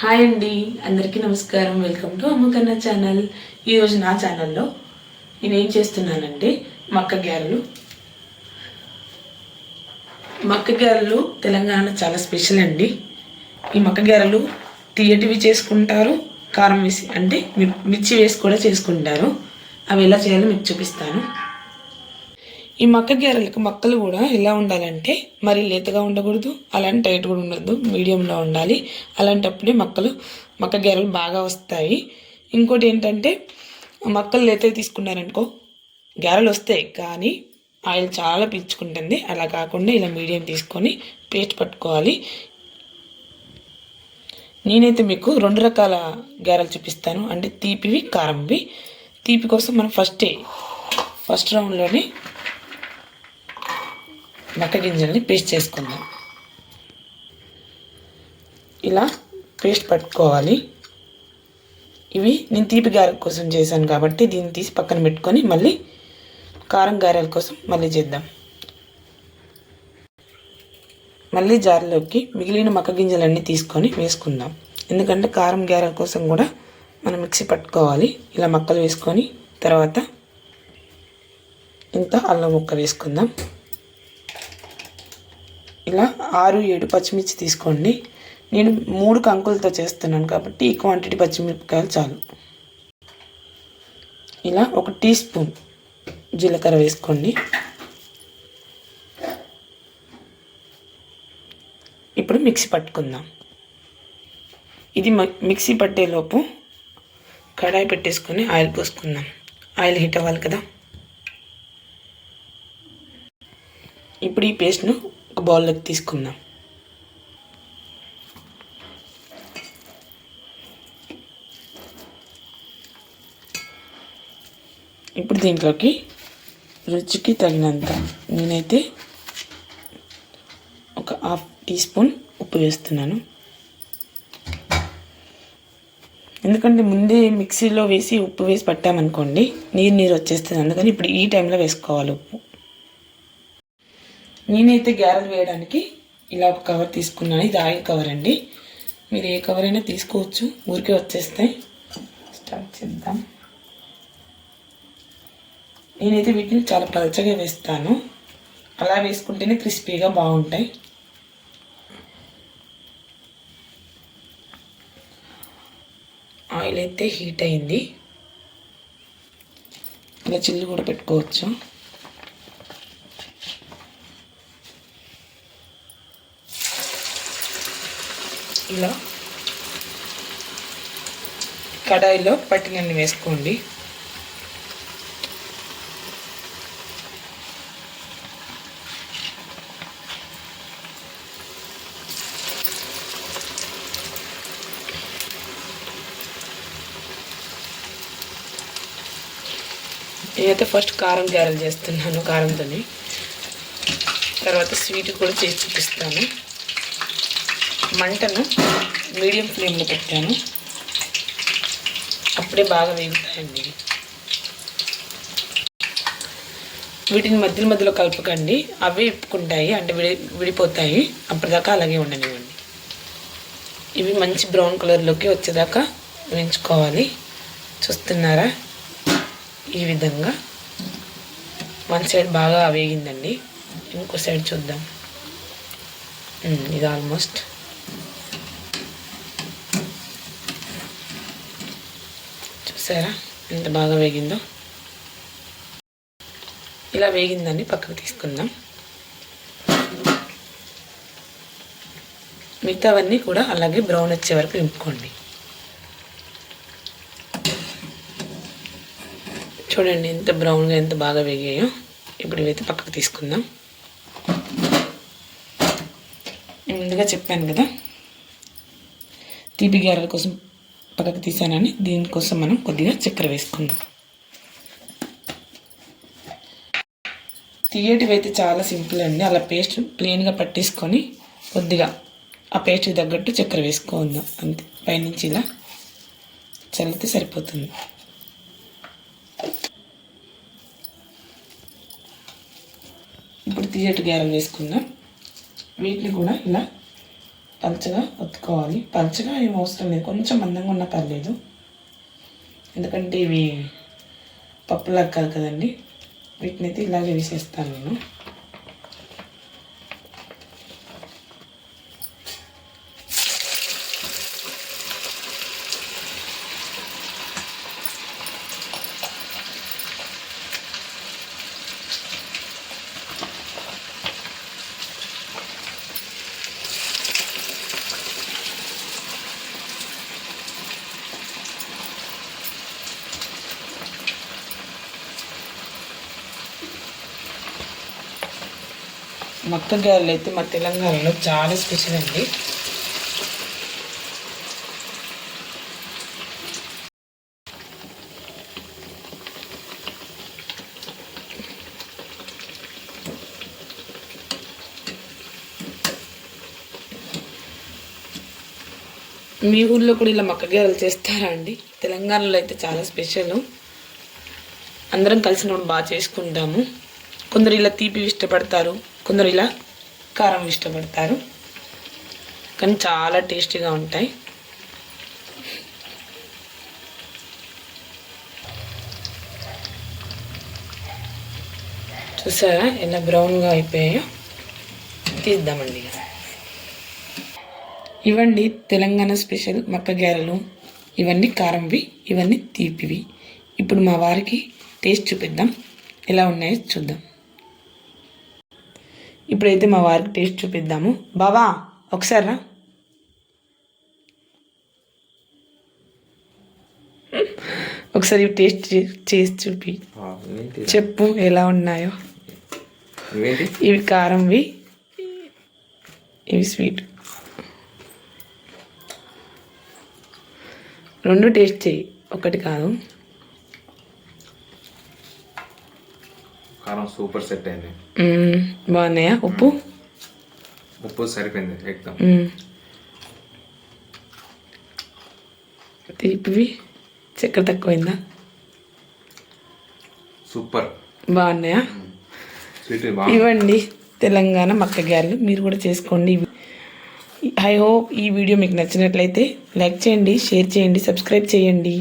Hi అండి అందరికీ నమస్కారం. Welcome to Ammakanna channel. ఈరోజు నా ఛానల్లో నేనేం చేస్తున్నానంటే మక్క గారెలు. మక్క గారెలు తెలంగాణ చాలా స్పెషల్ అండి. ఈ మక్క గారెలు తీయటివి చేసుకుంటారు కారం వేసి అంటే మిర్చి వేసి కూడా చేసుకుంటారు. అవి ఎలా చేయాలో మీకు చూపిస్తాను. ఈ మక్క గారెలకు మక్కలు కూడా ఎలా ఉండాలంటే మరి లేతగా ఉండకూడదు అలాంటి టైట్ కూడా ఉండదు మీడియంలో ఉండాలి. అలాంటప్పుడే మక్కలు మక్క గారెలు బాగా వస్తాయి. ఇంకోటి ఏంటంటే మక్కలు లేతగా తీసుకున్నారనుకో గారెలు వస్తాయి కానీ ఆయిల్ చాలా పీల్చుకుంటుంది. అలా కాకుండా ఇలా మీడియం తీసుకొని పేస్ట్ పట్టుకోవాలి. నేనైతే మీకు రెండు రకాల గారెలు చూపిస్తాను. అంటే తీపివి కారంవి. తీపి కోసం మనం ఫస్టే ఫస్ట్ రౌండ్లోనే మక్క గింజల్ని పేస్ట్ చేసుకుందాం. ఇలా పేస్ట్ పట్టుకోవాలి. ఇవి నేను తీపి గారెల కోసం చేశాను కాబట్టి దీన్ని తీసి పక్కన పెట్టుకొని మళ్ళీ కారం గారెల కోసం మళ్ళీ చేద్దాం. మళ్ళీ జార్లోకి మిగిలిన మక్క గింజలన్నీ తీసుకొని వేసుకుందాం. ఎందుకంటే కారం గారెల కోసం కూడా మనం మిక్సీ పట్టుకోవాలి. ఇలా మక్కలు వేసుకొని తర్వాత ఇంత అల్లం ముక్క వేసుకుందాం. ఇలా ఆరు ఏడు పచ్చిమిర్చి తీసుకోండి. నేను మూడు కంకులతో చేస్తున్నాను కాబట్టి ఈ క్వాంటిటీ పచ్చిమిరపకాయలు చాలు. ఇలా ఒక టీ స్పూన్ జీలకర్ర వేసుకోండి. ఇప్పుడు మిక్సీ పట్టుకుందాం. ఇది మిక్సీ పట్టేలోపు కడాయి పెట్టేసుకొని ఆయిల్ పోసుకుందాం. ఆయిల్ హీట్ అవ్వాలి కదా. ఇప్పుడు ఈ పేస్ట్ను బౌల్లోకి తీసుకుందాం. ఇప్పుడు దీంట్లోకి రుచికి తగినంత నేనైతే ఒక హాఫ్ టీ స్పూన్ ఉప్పు వేస్తున్నాను. ఎందుకంటే ముందే మిక్సీలో వేసి ఉప్పు వేసి పట్టామనుకోండి నీరు నీరు వచ్చేస్తుంది. అందుకని ఇప్పుడు ఈ టైంలో వేసుకోవాలి ఉప్పు. నేనైతే గ్యారెలు వేయడానికి ఇలా ఒక కవర్ తీసుకున్నాను. ఇది ఆయిల్ కవర్ అండి. మీరు ఏ కవర్ అయినా తీసుకోవచ్చు. ఊరికే వచ్చేస్తాయి. స్టార్ట్ చేద్దాం. నేనైతే వీటిని చాలా పలచగా వేస్తాను. అలా వేసుకుంటేనే క్రిస్పీగా బాగుంటాయి. ఆయిల్ అయితే హీట్ అయింది. ఇలా చిల్లు కూడా పెట్టుకోవచ్చు. ఇలా కడాయిలో పట్టినన్ని వేసుకోండి. నేనైతే ఫస్ట్ కారం గారెలు చేస్తున్నాను కారంతోని. తర్వాత స్వీట్ కూడా చేసి చూపిస్తాను. మంటను మీడియం ఫ్లేమ్లో పెట్టాను. అప్పుడే బాగా వేగుతాయండి వీటిని మధ్యలో మధ్యలో కలుపుకండి. అవే ఇప్పుకుంటాయి అంటే విడి విడిపోతాయి. అప్పటిదాకా అలాగే ఉండనివ్వండి. ఇవి మంచి బ్రౌన్ కలర్లోకి వచ్చేదాకా వేయించుకోవాలి. చూస్తున్నారా? ఈ విధంగా. వన్ సైడ్ బాగా వేగిందండి. ఇంకో సైడ్ చూద్దాం. ఇది ఆల్మోస్ట్ చూసారా? ఎంత బాగా వేగిందో. ఇలా వేగిందని పక్కకు తీసుకుందాం. మిగతావన్నీ కూడా అలాగే బ్రౌన్ వచ్చే వరకు నింపుకోండి. చూడండి ఎంత బ్రౌన్గా ఎంత బాగా వేగాయో. ఇప్పుడు ఇవైతే పక్కకు తీసుకుందాం. ముందుగా చెప్పాను కదా తీపి గారెల కోసం పక్కకు తీసానని దీనికోసం మనం కొద్దిగా చక్కెర వేసుకుందాం. తీయటివి అయితే చాలా సింపుల్ అండి. అలా పేస్ట్ ప్లెయిన్గా పట్టేసుకొని కొద్దిగా ఆ పేస్ట్కి తగ్గట్టు చక్కెర వేసుకుందాం అంతే. పైనుంచి ఇలా చల్లితే సరిపోతుంది. ఇప్పుడు తీయటి గారెలు వేసుకుందాం. వీటిని కూడా ఇలా పలచగా ఒత్తుకోవాలి. పలచగా ఏం అవసరం లేదు. కొంచెం మందంగా ఉన్నా పర్లేదు. ఎందుకంటే ఇవి పప్పులాగా కాదు కదండి. వీటిని అయితే ఇలాగే వేసేస్తాను నేను. మక్క గారెలు అయితే మా తెలంగాణలో చాలా స్పెషల్ అండి. మీ ఊళ్ళో కూడా ఇలా మక్క గారెలు చేస్తారా అండి? తెలంగాణలో అయితే చాలా స్పెషల్ అందరం కలిసినప్పుడు బాగా చేసుకుంటాము. కొందరు ఇలా తీపి ఇష్టపడతారు కొందరు ఇలా కారం ఇష్టపడతారు. కానీ చాలా టేస్టీగా ఉంటాయి. చూసారా ఎలా బ్రౌన్గా అయిపోయాయో? తీద్దామండి ఇక. ఇవండి తెలంగాణ స్పెషల్ మక్క గారెలు ఇవన్నీ కారంవి ఇవన్నీ తీపివి. ఇప్పుడు మా వారికి టేస్ట్ చూపిద్దాం. ఎలా ఉన్నాయో చూద్దాం. ఇప్పుడైతే మా వారికి టేస్ట్ చూపిద్దాము. బావా ఒకసారి రా. ఒకసారి టేస్ట్ చేసి చూపి. చెప్పు ఎలా ఉన్నాయో. ఇవి కారంవి ఇవి. స్వీట్. రెండు టేస్ట్ చేయి ఒకటి కాదు. కారం సూపర్ సెట్ అయింది. బాగున్నాయా? ఉప్పు? ఉప్పు సరిపోయింది మ్మ్. తీపివి చక్కెర తక్కువైందా? సూపర్. బాగున్నాయా? ఇవ్వండి. తెలంగాణ మక్క గారెలు. మీరు కూడా చేసుకోండి. ఐ హోప్ ఈ వీడియో మీకు నచ్చినట్లయితే లైక్ చేయండి షేర్ చేయండి సబ్స్క్రైబ్ చేయండి.